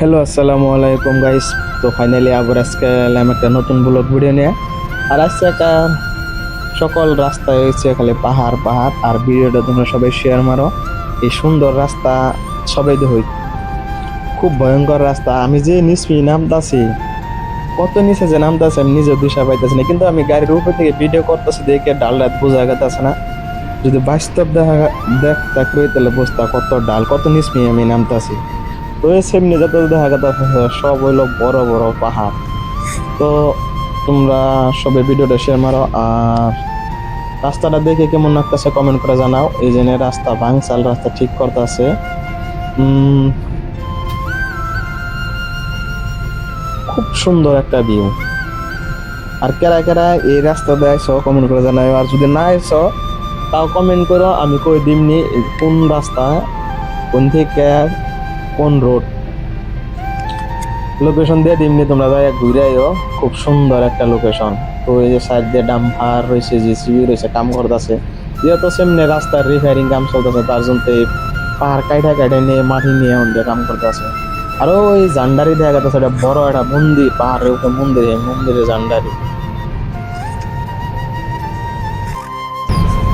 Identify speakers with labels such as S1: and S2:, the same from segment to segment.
S1: Hello আসসালামু আলাইকুম guys তো ফাইনালি আবার আজকে এলাম একটা নতুন ব্লগ ভিডিও নিয়ে। আর আজকে একটা সকল রাস্তা হয়েছে খালি পাহাড় পাহাড়। আর ভিডিওটা তোমরা সবাই শেয়ার মারো। এই সুন্দর রাস্তা সবাই দেখই খুব ভয়ঙ্কর রাস্তা। আমি যে নিচপি নামতাছি, কত নিচে যে নামতাছে, আমি নিজেও দিশা পাইতেছি না। কিন্তু আমি গাড়ির উপর থেকে ভিডিও করতেছি, দেখে ডাল রাত বোঝা গেছে না। যদি বাস্তব দেখা দেখতে কই তাহলে বুঝতা কত ডাল, কত নিচপি আমি নামতাছি। তো সেমনি যত দেখা গেছে সব হইল বড় বড় পাহাড়। তো তোমরা সবে ভিডিওটা শেয়ার মারো, আর রাস্তাটা দেখে কেমন লাগতেছে কমেন্ট করে জানাও। এই জন্য রাস্তা ভাঙচাল, রাস্তা ঠিক করতেছে। খুব সুন্দর একটা ভিউ আর কেরা কেরা এই রাস্তা দিয়ে কমেন্ট করে জানাও আর যদি না আইসো, তাও কমেন্ট করো, আমি কই দিমনি, কোন রাস্তা, কোন থেকে কোন রোড? লোকেশন দিয়ে দিমনি, তোমরা যাই ঘুরে আইও খুব সুন্দর একটা লোকেশন তো এই যে সাইড দিয়ে ডাম্পার রয়েছে জিসিবি রয়েছে কাম করতেছে যেহেতু সেমনি রাস্তার রিপেয়ারিং কাম চলতেছে, তার জন্য পাহাড় কাইটা কাইটা নিয়ে, মাটি নিয়ে দিয়ে কাম করতেছে আরও ওই জান্ডারি দেখা গেছে, এটা বড় একটা মন্দির, পাহাড়ের উপরে মন্দির মন্দিরে জান্ডারি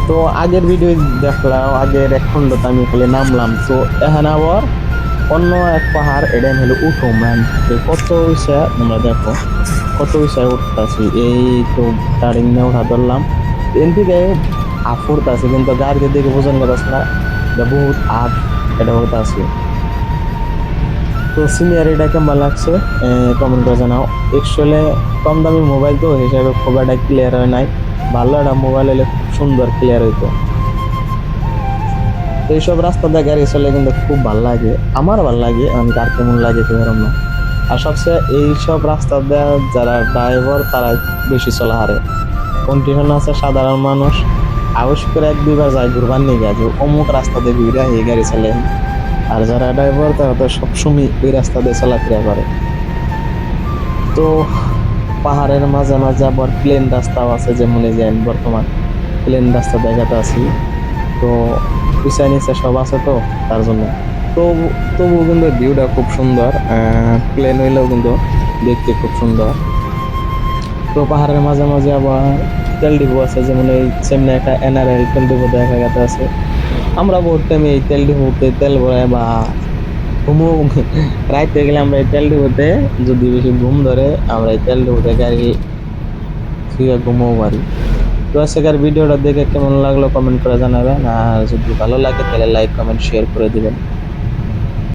S1: তো আগের ভিডিও দেখলাম, আগের এক খণ্ডতে আমি খালি নামলাম। তো এখানে আবার অন্য এক পাহাড় এটা হলো উঠো ম্যান কত হয়েছে তোমরা দেখো, কত হয়েছে উঠতেছি। এই তো টাড়িং নিয়ে উঠা ধরলাম। এন থেকে আপ উঠতেছি কিন্তু গাড়িতে দেখে বোঝান যাচ্ছে না। এটা বহুত আপ এটা উঠতেছি তো সিনিয়র এটা কেমন লাগছে? কমেন্ট করে জানাও। অ্যাকচুয়ালি কম দামি মোবাইল তো, হিসাবে খুব একটা ক্লিয়ার হয় নাই। ভালো একটা মোবাইল হলে খুব সুন্দর ক্লিয়ার হইতো। তো এইসব রাস্তা দিয়ে গাড়ি চলে কিন্তু খুব ভালো লাগে। আমার ভালো লাগে, আমি কার কেমন লাগে কেমন না। আর সবচেয়ে এইসব রাস্তা দিয়ে যারা ড্রাইভার তারা বেশি চলা হারে কন্ডিশন আছে সাধারণ মানুষ আউস করে এক দুইবার যায় ঘুরবার নিয়ে গেছে অমুক রাস্তা দিয়ে ঘুরে এই গাড়ি চলে আর যারা ড্রাইভার তারা তো সবসময় ওই রাস্তা দিয়ে চলাফেরা করে। তো পাহাড়ের মাঝে মাঝে আবার প্লেন রাস্তাও আছে যেমন এই যে বর্তমান প্লেন রাস্তা দেখাতে আছি তো পিছায় নিচে সব আছে তো, তার জন্য। তো তবুও কিন্তু ভিউটা খুব সুন্দর প্লেন হইলেও কিন্তু দেখতে খুব সুন্দর। তো পাহাড়ের মাঝে মাঝে আবার তেল ডিপো আছে, যেমন এই সামনে একটা এনআরএল তেল ডিপো দেখা গেছে আছে। আমরা বহুত টাইমে এই তেল ডিপোতে তেল ভরাই বা ঘুমো রাইতে গেলে আমরা এই তেল ডিপোতে যদি বেশি ঘুম ধরে, আমরা এই তেল ডিপোতে গাড়ি শুয়ে ঘুমোও পারি। আজকের ভিডিওটা দেখে কেমন লাগল কমেন্ট করে জানাবেন। আর যদি ভালো লাগে, তাহলে লাইক কমেন্ট শেয়ার করে দিবেন।